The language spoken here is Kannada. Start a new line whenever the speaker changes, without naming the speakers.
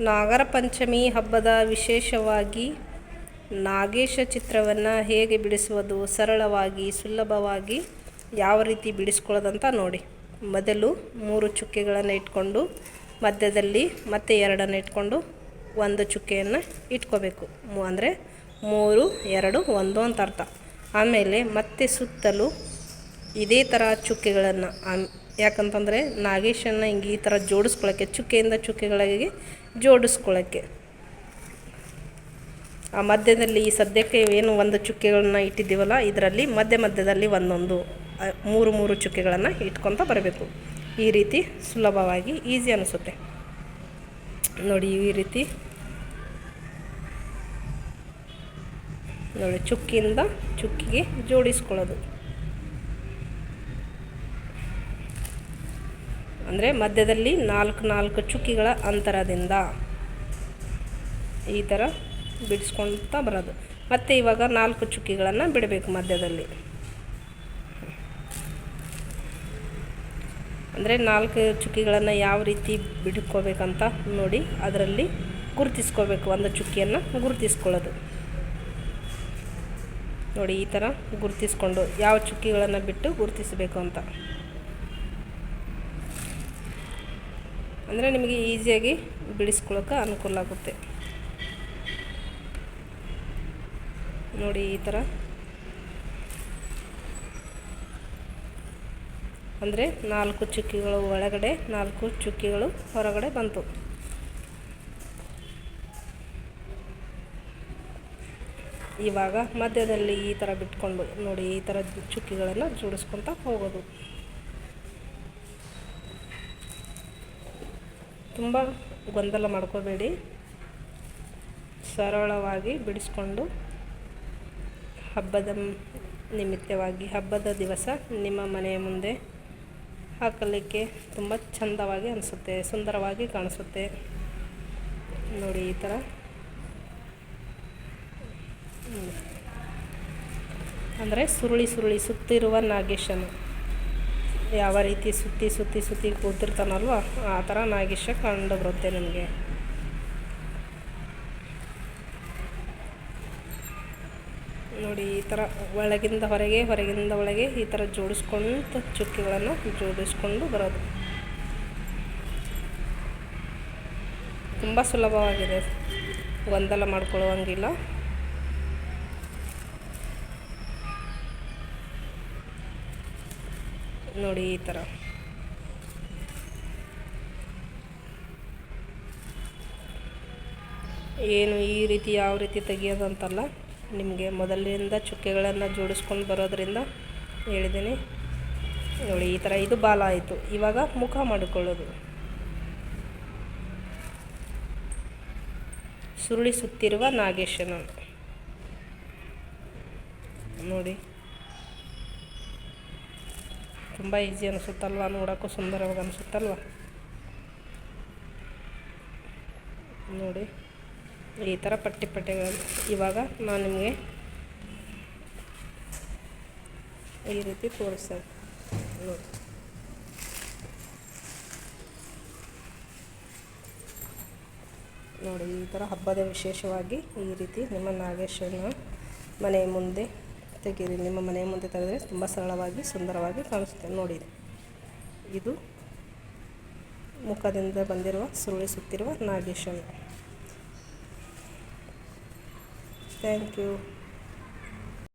ನಾಗರ ಪಂಚಮಿ ಹಬ್ಬದ ವಿಶೇಷವಾಗಿ ನಾಗೇಶ ಚಿತ್ರವನ್ನು ಹೇಗೆ ಬಿಡಿಸುವುದು? ಸರಳವಾಗಿ, ಸುಲಭವಾಗಿ ಯಾವ ರೀತಿ ಬಿಡಿಸ್ಕೊಳ್ಳೋದಂತ ನೋಡಿ. ಮೊದಲು ಮೂರು ಚುಕ್ಕೆಗಳನ್ನು ಇಟ್ಕೊಂಡು, ಮಧ್ಯದಲ್ಲಿ ಮತ್ತೆ ಎರಡನ್ನು ಇಟ್ಕೊಂಡು ಒಂದು ಚುಕ್ಕೆಯನ್ನು ಇಟ್ಕೋಬೇಕು. ಅಂದರೆ ಮೂರು, ಎರಡು, ಒಂದು ಅಂತ ಅರ್ಥ. ಆಮೇಲೆ ಮತ್ತೆ ಸುತ್ತಲೂ ಇದೇ ಥರ ಚುಕ್ಕೆಗಳನ್ನು ಯಾಕಂತಂದರೆ ನಾಗೇಶನ್ನು ಹಿಂಗೆ ಈ ಥರ ಜೋಡಿಸ್ಕೊಳ್ಳೋಕ್ಕೆ ಚುಕ್ಕೆಯಿಂದ ಚುಕ್ಕೆಗಳಿಗೆ ಜೋಡಿಸ್ಕೊಳ್ಳೋಕ್ಕೆ ಆ ಮಧ್ಯದಲ್ಲಿ ಈ ಸದ್ಯಕ್ಕೆ ಏನು ಒಂದು ಚುಕ್ಕೆಗಳನ್ನ ಇಟ್ಟಿದ್ದೀವಲ್ಲ, ಇದರಲ್ಲಿ ಮಧ್ಯ ಮಧ್ಯದಲ್ಲಿ ಒಂದೊಂದು ಮೂರು ಮೂರು ಚುಕ್ಕೆಗಳನ್ನು ಇಟ್ಕೊತ ಬರಬೇಕು. ಈ ರೀತಿ ಸುಲಭವಾಗಿ, ಈಸಿ ಅನಿಸುತ್ತೆ. ನೋಡಿ, ಈ ರೀತಿ. ನೋಡಿ, ಚುಕ್ಕಿಯಿಂದ ಚುಕ್ಕಿಗೆ ಜೋಡಿಸ್ಕೊಳ್ಳೋದು. ಅಂದರೆ ಮಧ್ಯದಲ್ಲಿ ನಾಲ್ಕು ನಾಲ್ಕು ಚುಕ್ಕಿಗಳ ಅಂತರದಿಂದ ಈ ಥರ ಬಿಡಿಸ್ಕೊಳ್ತಾ ಬರೋದು. ಮತ್ತು ಇವಾಗ ನಾಲ್ಕು ಚುಕ್ಕಿಗಳನ್ನು ಬಿಡಬೇಕು ಮಧ್ಯದಲ್ಲಿ. ಅಂದರೆ ನಾಲ್ಕು ಚುಕ್ಕಿಗಳನ್ನು ಯಾವ ರೀತಿ ಬಿಡ್ಕೋಬೇಕಂತ ನೋಡಿ ಅದರಲ್ಲಿ ಗುರುತಿಸ್ಕೋಬೇಕು, ಒಂದು ಚುಕ್ಕಿಯನ್ನು ಗುರುತಿಸ್ಕೊಳ್ಳೋದು. ನೋಡಿ ಈ ಥರ ಗುರುತಿಸ್ಕೊಂಡು ಯಾವ ಚುಕ್ಕಿಗಳನ್ನು ಬಿಟ್ಟು ಗುರುತಿಸಬೇಕು ಅಂತ. ಅಂದರೆ ನಿಮಗೆ ಈಸಿಯಾಗಿ ಬಿಡಿಸ್ಕೊಳ್ಳೋಕೆ ಅನುಕೂಲ ಆಗುತ್ತೆ. ನೋಡಿ ಈ ಥರ. ಅಂದರೆ ನಾಲ್ಕು ಚುಕ್ಕಿಗಳು ಒಳಗಡೆ, ನಾಲ್ಕು ಚುಕ್ಕಿಗಳು ಹೊರಗಡೆ ಬಂತು. ಇವಾಗ ಮಧ್ಯದಲ್ಲಿ ಈ ಥರ ಬಿಟ್ಕೊಂಡು ನೋಡಿ ಈ ಥರ ಚುಕ್ಕಿಗಳನ್ನು ಜೋಡಿಸ್ಕೊತ ಹೋಗೋದು. ತುಂಬ ಗೊಂದಲ ಮಾಡ್ಕೋಬೇಡಿ. ಸರಳವಾಗಿ ಬಿಡಿಸ್ಕೊಂಡು ಹಬ್ಬದ ನಿಮಿತ್ತವಾಗಿ, ಹಬ್ಬದ ದಿವಸ ನಿಮ್ಮ ಮನೆಯ ಮುಂದೆ ಹಾಕಲಿಕ್ಕೆ ತುಂಬ ಚಂದವಾಗಿ ಅನಿಸುತ್ತೆ, ಸುಂದರವಾಗಿ ಕಾಣಿಸುತ್ತೆ. ನೋಡಿ ಈ ಥರ. ಅಂದರೆ ಸುರುಳಿ ಸುರುಳಿ ಸುತ್ತಿರುವ ನಾಗೇಶನು. ಯಾವ ರೀತಿ ಸುತ್ತಿ ಸುತ್ತಿ ಸುತ್ತಿ ಕೂತಿರ್ತಾನಲ್ವ? ಆ ಥರ ನಾಗೇಶ ಕಂಡು ಬರುತ್ತೆ ನಮಗೆ. ನೋಡಿ, ಈ ಥರ ಒಳಗಿಂದ ಹೊರಗೆ, ಹೊರಗಿಂದ ಒಳಗೆ ಈ ಥರ ಜೋಡಿಸ್ಕೊಂಡು ಚುಕ್ಕಿಗಳನ್ನು ಜೋಡಿಸ್ಕೊಂಡು ಬರೋದು. ತುಂಬ ಸುಲಭವಾಗಿದೆ. ಗೊಂದಲ ಮಾಡ್ಕೊಳ್ಳುವಂಗಿಲ್ಲ. ನೋಡಿ ಈ ಥರ ಏನು ಈ ರೀತಿ ಯಾವ ರೀತಿ ತೆಗಿಯೋದಂತಲ್ಲ, ನಿಮಗೆ ಮೊದಲಿನಿಂದ ಚುಕ್ಕೆಗಳನ್ನು ಜೋಡಿಸ್ಕೊಂಡು ಬರೋದ್ರಿಂದ ಹೇಳಿದ್ದೀನಿ. ನೋಡಿ ಈ ಥರ ಇದು ಬಾಲ ಆಯಿತು. ಇವಾಗ ಮುಖ ಮಾಡಿಕೊಳ್ಳೋದು. ಸುರುಳಿ ಸುತ್ತಿರುವ ನಾಗೇಶನ ನೋಡಿ. ತುಂಬ ಈಸಿ ಅನಿಸುತ್ತಲ್ವ? ನೋಡೋಕ್ಕೂ ಸುಂದರವಾಗಿ ಅನಿಸುತ್ತಲ್ವ? ನೋಡಿ, ಈ ಥರ ಪಟ್ಟಿ ಪಟ್ಟಿಗಳು. ಇವಾಗ ನಾನು ನಿಮಗೆ ಈ ರೀತಿ ತೋರಿಸ್ತೇನೆ. ನೋಡಿ. ನೋಡಿ, ಈ ಥರ ಹಬ್ಬದ ವಿಶೇಷವಾಗಿ ಈ ರೀತಿ ನಿಮ್ಮ ನಾಗೇಶನ ಮನೆಯ ಮುಂದೆ ತೆಗೀರಿ ನಿಮ್ಮ ಮನೆಯ ಮುಂದೆ ತೆಗೆದರೆ ತುಂಬ ಸರಳವಾಗಿ, ಸುಂದರವಾಗಿ ಕಾಣಿಸುತ್ತೆ. ನೋಡಿ ಇದು. ಮುಖದಿಂದ ಬಂದಿರುವ ಸುರುಳಿ ಸುತ್ತಿರುವ ನಾಗೇಶ್ವರ ಥ್ಯಾಂಕ್ ಯು